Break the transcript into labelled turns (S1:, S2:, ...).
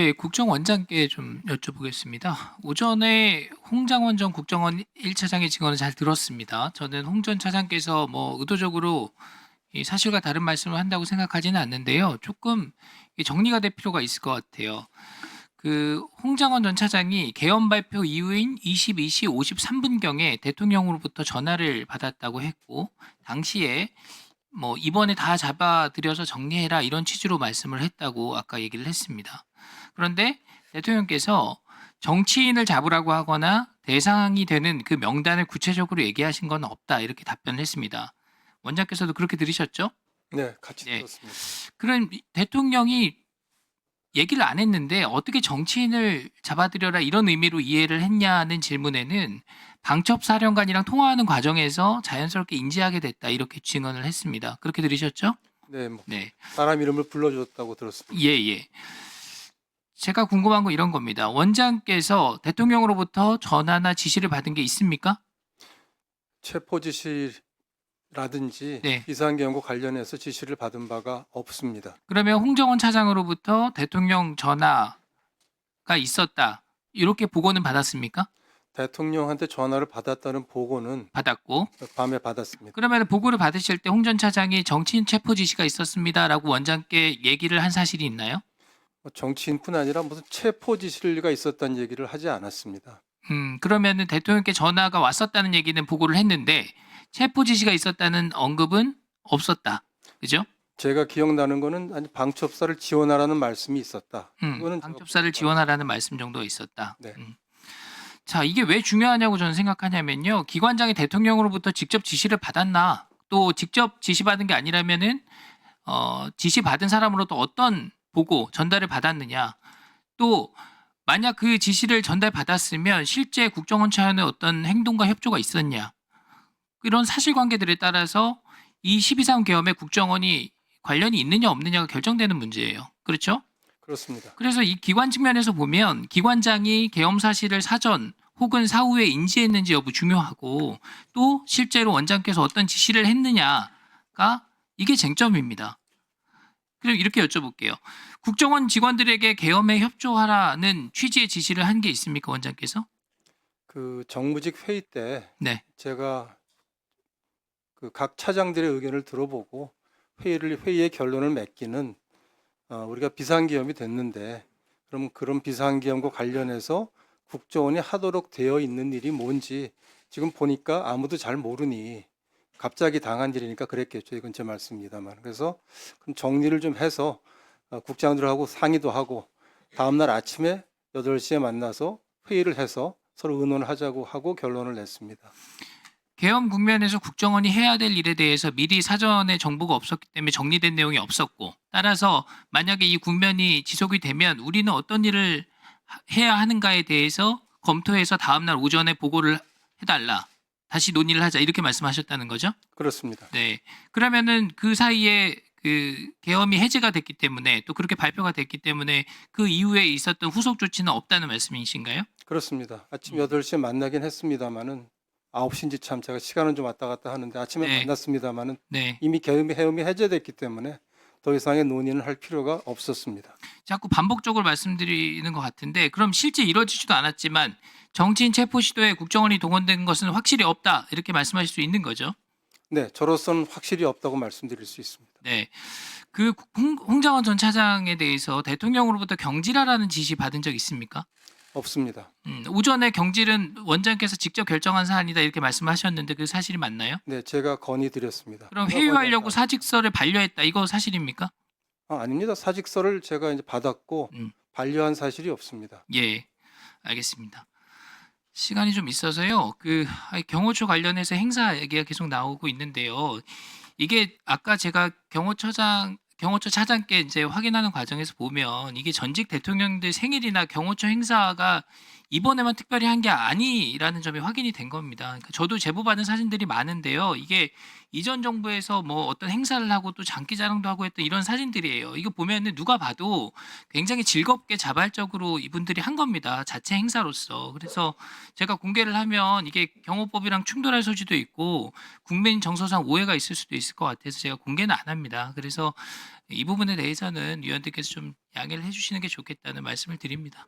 S1: 네, 국정원장께 좀 여쭤보겠습니다. 오전에 홍장원 전 국정원 1차장의 증언을 잘 들었습니다. 저는 홍 전 차장께서 뭐 의도적으로 이 사실과 다른 말씀을 한다고 생각하지는 않는데요. 조금 이 정리가 될 필요가 있을 것 같아요. 그 홍장원 전 차장이 개헌 발표 이후인 22시 53분경에 대통령으로부터 전화를 받았다고 했고 당시에 뭐 이번에 다 잡아들여서 정리해라 이런 취지로 말씀을 했다고 아까 얘기를 했습니다. 그런데 대통령께서 정치인을 잡으라고 하거나 대상이 되는 그 명단을 구체적으로 얘기하신 건 없다 이렇게 답변을 했습니다. 원장께서도 그렇게 들으셨죠?
S2: 네, 같이
S1: 네.
S2: 들었습니다.
S1: 그럼 이- 대통령이 얘기를 안 했는데 어떻게 정치인을 잡아들여라 이런 의미로 이해를 했냐는 질문에는 방첩 사령관이랑 통화하는 과정에서 자연스럽게 인지하게 됐다 이렇게 증언을 했습니다. 그렇게 들으셨죠?
S2: 네, 뭐
S1: 네.
S2: 사람 이름을 불러줬다고 들었습니다.
S1: 예, 예. 제가 궁금한 건 이런 겁니다. 원장께서 대통령으로부터 전화나 지시를 받은 게 있습니까?
S2: 체포 지시라든지
S1: 네.
S2: 비상경고 관련해서 지시를 받은 바가 없습니다.
S1: 그러면 홍정원 차장으로부터 대통령 전화가 있었다. 이렇게 보고는 받았습니까?
S2: 대통령한테 전화를 받았다는 보고는
S1: 받았고.
S2: 밤에 받았습니다.
S1: 그러면 보고를 받으실 때 홍 전 차장이 정치인 체포 지시가 있었습니다라고 원장께 얘기를 한 사실이 있나요?
S2: 뭐 정치인뿐 아니라 무슨 체포 지시가 있었다는 얘기를 하지 않았습니다.
S1: 음, 그러면은 대통령께 전화가 왔었다는 얘기는 보고를 했는데 체포 지시가 있었다는 언급은 없었다. 그죠?
S2: 제가 기억나는 거는 아니 방첩사를 지원하라는 말씀이 있었다.
S1: 음,
S2: 그거는
S1: 방첩사를 지원하라는 말씀 정도 있었다.
S2: 네.
S1: 음. 자, 이게 왜 중요하냐고 저는 생각하냐면요. 기관장이 대통령으로부터 직접 지시를 받았나, 또 직접 지시받은 게 아니라면은 어, 지시받은 사람으로부터 어떤 보고 전달을 받았느냐, 또 만약 그 지시를 전달받았으면 실제 국정원 차원의 어떤 행동과 협조가 있었냐, 이런 사실관계들에 따라서 이 12.3 계엄에 국정원이 관련이 있느냐 없느냐가 결정되는 문제예요. 그렇죠?
S2: 그렇습니다.
S1: 그래서 이 기관 측면에서 보면 기관장이 계엄 사실을 사전 혹은 사후에 인지했는지 여부 중요하고 또 실제로 원장께서 어떤 지시를 했느냐가 이게 쟁점입니다. 그럼 이렇게 여쭤볼게요. 국정원 직원들에게 계엄에 협조하라는 취지의 지시를 한 게 있습니까, 원장께서?
S2: 그 정무직 회의 때
S1: 네.
S2: 제가 그 각 차장들의 의견을 들어보고 회의를 회의의 결론을 맺기는 어, 우리가 비상기업이 됐는데 그럼 그런 비상기업과 관련해서 국정원이 하도록 되어 있는 일이 뭔지 지금 보니까 아무도 잘 모르니 갑자기 당한 일이니까 그랬겠죠. 이건 제 말씀입니다만. 그래서 그럼 정리를 좀 해서 어, 국장들하고 상의도 하고 다음 날 아침에 8시에 만나서 회의를 해서 서로 의논을 하자고 하고 결론을 냈습니다.
S1: 계엄 국면에서 국정원이 해야 될 일에 대해서 미리 사전에 정보가 없었기 때문에 정리된 내용이 없었고 따라서 만약에 이 국면이 지속이 되면 우리는 어떤 일을 하- 해야 하는가에 대해서 검토해서 다음날 오전에 보고를 해달라 다시 논의를 하자 이렇게 말씀하셨다는 거죠?
S2: 그렇습니다.
S1: 네. 그러면은 그 사이에 그 계엄이 해제가 됐기 때문에 또 그렇게 발표가 됐기 때문에 그 이후에 있었던 후속 조치는 없다는 말씀이신가요?
S2: 그렇습니다. 아침
S1: 음.
S2: 8시에 만나긴 했습니다마는 9시인지 참 제가 시간은 좀 왔다 갔다 하는데 아침에
S1: 네.
S2: 만났습니다마는
S1: 네.
S2: 이미 계엄이 해엄이 해제됐기 때문에 더 이상의 논의는 할 필요가 없었습니다.
S1: 자꾸 반복적으로 말씀드리는 것 같은데 그럼 실제 이루어지지도 않았지만 정치인 체포 시도에 국정원이 동원된 것은 확실히 없다 이렇게 말씀하실 수 있는 거죠.
S2: 네, 저로서는 확실히 없다고 말씀드릴 수 있습니다.
S1: 네. 그 홍, 홍장원 전 차장에 대해서 대통령으로부터 경질하라는 지시 받은 적 있습니까?
S2: 없습니다.
S1: 음, 오전에 경질은 원장께서 직접 결정한 사안이다 이렇게 말씀하셨는데 그 사실이 맞나요?
S2: 네, 제가 건의드렸습니다.
S1: 그럼 회유하려고? 사직서를 반려했다 이거 사실입니까?
S2: 아, 아닙니다. 사직서를 제가 이제 받았고
S1: 음.
S2: 반려한 사실이 없습니다.
S1: 예, 알겠습니다. 시간이 좀 있어서요. 그 아이, 경호처 관련해서 행사 얘기가 계속 나오고 있는데요. 이게 아까 제가 경호처장 경호처 차장께 이제 확인하는 과정에서 보면 이게 전직 대통령들 생일이나 경호처 행사가 이번에만 특별히 한 게 아니라는 점이 확인이 된 겁니다. 그러니까 저도 제보받은 사진들이 많은데요. 이게 이전 정부에서 뭐 어떤 행사를 하고 또 장기 자랑도 하고 했던 이런 사진들이에요. 이거 보면은 누가 봐도 굉장히 즐겁게 자발적으로 이분들이 한 겁니다. 자체 행사로서. 그래서 제가 공개를 하면 이게 경호법이랑 충돌할 소지도 있고 국민 정서상 오해가 있을 수도 있을 것 같아서 제가 공개는 안 합니다. 그래서 이 부분에 대해서는 위원들께서 좀 양해를 해주시는 게 좋겠다는 말씀을 드립니다.